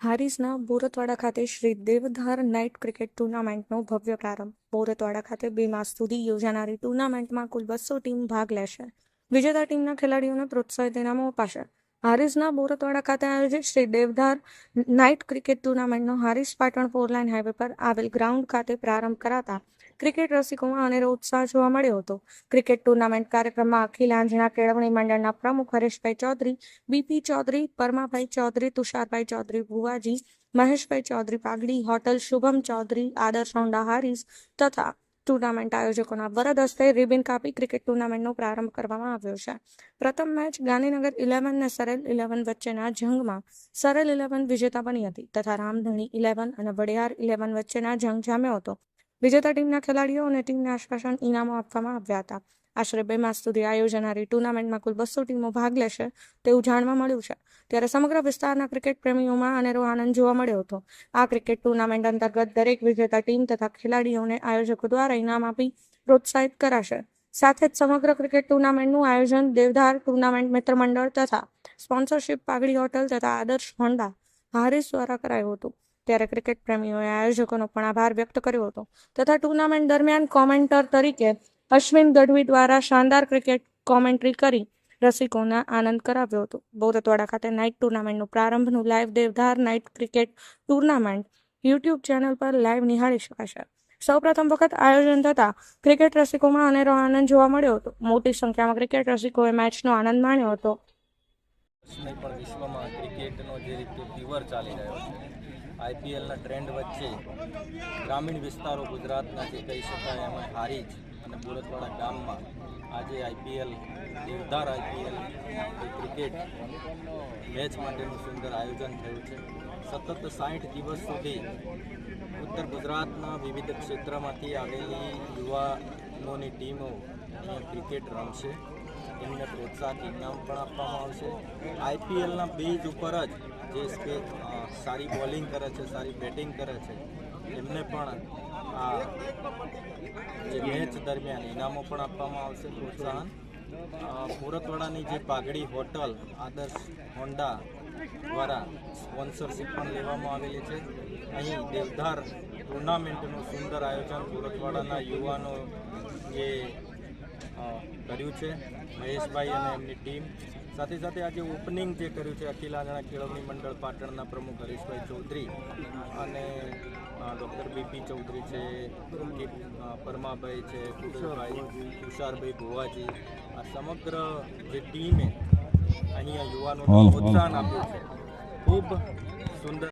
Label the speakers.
Speaker 1: હારીસના બોરતવાડા ખાતે Shri Devdhar night cricket ટુર્નામેન્ટનો ભવ્ય પ્રારંભ. બોરતવાડા ખાતે બે માસ સુધી યોજાનારી ટુર્નામેન્ટમાં કુલ બસો ટીમ ભાગ લેશે. વિજેતા ટીમના ખેલાડીઓને પ્રોત્સાહિત ઇનામો અપાશે. હારીસના બોરતવાડા ખાતે આયોજિત Shri Devdhar night cricket ટુર્નામેન્ટનો Haris Patan four lane highway પર આવેલ ગ્રાઉન્ડ ખાતે પ્રારંભ કરાતા ક્રિકેટ રસિકોમાં અનેરો ઉત્સાહ જોવા મળ્યો હતો. ક્રિકેટ ટુર્નામેન્ટ કાર્યક્રમમાં અખિલ આંજણા કેળવણી મંડળના પ્રમુખ Hareshbhai Chaudhari, BP Chaudhari, Paramabhai Chaudhari, Tusharbhai Chaudhari Bhuvaji, Maheshbhai Chaudhari Pagdi hotel Shubham Chaudhari, Adarsh Honda Haris તથા ટુર્નામેન્ટ આયોજકોના વરદ હસ્તે રિબિન કાપી ક્રિકેટ ટુર્નામેન્ટનો પ્રારંભ કરવામાં આવ્યો છે. પ્રથમ મેચ ગાંધીનગર ઇલેવન અને સરેલ ઇલેવન વચ્ચેના જંગમાં સરેલ ઇલેવન વિજેતા બની હતી તથા રામધણી ઇલેવન અને વડિયાર ઇલેવન વચ્ચેના જંગ જામ્યો હતો. વિજેતા ટીમના ખેલાડીઓ અને ટીમને આશ્વાસન ઇનામો આપવામાં આવ્યા હતા. આશરે બે માસ સુધી આ યોજાનારી ટુર્નામેન્ટમાં કુલ બસો ટીમો ભાગ લેશે તેવું જાણવા મળ્યું છે. ત્યારે સમગ્ર વિસ્તારના ક્રિકેટ પ્રેમીઓમાં અનેરો આનંદ જોવા મળ્યો હતો. આ ક્રિકેટ ટુર્નામેન્ટ અંતર્ગત દરેક વિજેતા ટીમ તથા ખેલાડીઓને આયોજકો દ્વારા ઇનામ આપી પ્રોત્સાહિત કરાશે. સાથે જ સમગ્ર ક્રિકેટ ટુર્નામેન્ટનું આયોજન દેવધાર ટુર્નામેન્ટ મિત્ર મંડળ તથા સ્પોન્સરશિપ પાઘડી હોટલ તથા આદર્શ હોન્ડા હારીસ દ્વારા કરાયું હતું. ત્યારે ક્રિકેટ પ્રેમીઓએ આયોજકોનો પણ આભાર વ્યક્ત કર્યો હતો. તથા ટુર્નામેન્ટ દરમિયાન કોમેન્ટર તરીકે અશ્વિન ગઢવી દ્વારા શાનદાર ક્રિકેટ કોમેન્ટ્રી કરી રસિકોના આનંદ કરાવ્યો હતો. બોરતવાડા ખાતે નાઇટ ટુર્નામેન્ટનો પ્રારંભનું live Devdhar night cricket tournament YouTube channel પર લાઈવ નિહાળી શકાશે. સૌપ્રથમ વખત આયોજન થતા ક્રિકેટ રસિકોમાં અનેરો આનંદ જોવા મળ્યો હતો. મોટી સંખ્યામાં ક્રિકેટ રસિકોએ મેચનો આનંદ માણ્યો હતો.
Speaker 2: નહીં પણ વિશ્વમાં ક્રિકેટનો જે રીતે ફીવર ચાલી રહ્યો છે, આઈપીએલના ટ્રેન્ડ વચ્ચે ગ્રામીણ વિસ્તારો ગુજરાતના જે કહી શકાય એમાં હારીજ અને બોરતવાડા ગામમાં આજે IPL, Devdhar IPL cricket match માટેનું સુંદર આયોજન થયું છે. સતત સાઠ દિવસ સુધી ઉત્તર ગુજરાતના વિવિધ ક્ષેત્રમાંથી આવેલી યુવાનોની ટીમો અહીંયા ક્રિકેટ રમશે. એમને પ્રોત્સાહક ઇનામ પણ આપવામાં આવશે. આઈપીએલના બેઝ ઉપર જ જે સારી બોલિંગ કરે છે, સારી બેટિંગ કરે છે, એમને પણ આ જે મેચ દરમિયાન ઇનામો પણ આપવામાં આવશે, પ્રોત્સાહન. મુરતવાડાની જે પાઘડી હોટલ આદર્શ હોન્ડા દ્વારા સ્પોન્સરશિપ પણ લેવામાં આવેલી છે. અહીં દેવધાર ટુર્નામેન્ટનું સુંદર આયોજન સુરતવાડાના યુવાનો જે કર્યું છે. મહેશભાઈ અને એમની ટીમ. સાથે સાથે આજે ઓપનિંગ જે કર્યું છે અખિલ આંગણા કેળવણી મંડળ પાટણના પ્રમુખ હરીશભાઈ ચૌધરી અને ડૉક્ટર બીપી ચૌધરી છે પરમાભાઈ છે કુશળભાઈ તુષારભાઈ ગોવાજી આ સમગ્ર જે ટીમે અહીંયા યુવાનોને પ્રોત્સાહન આપ્યું છે. ખૂબ સુંદર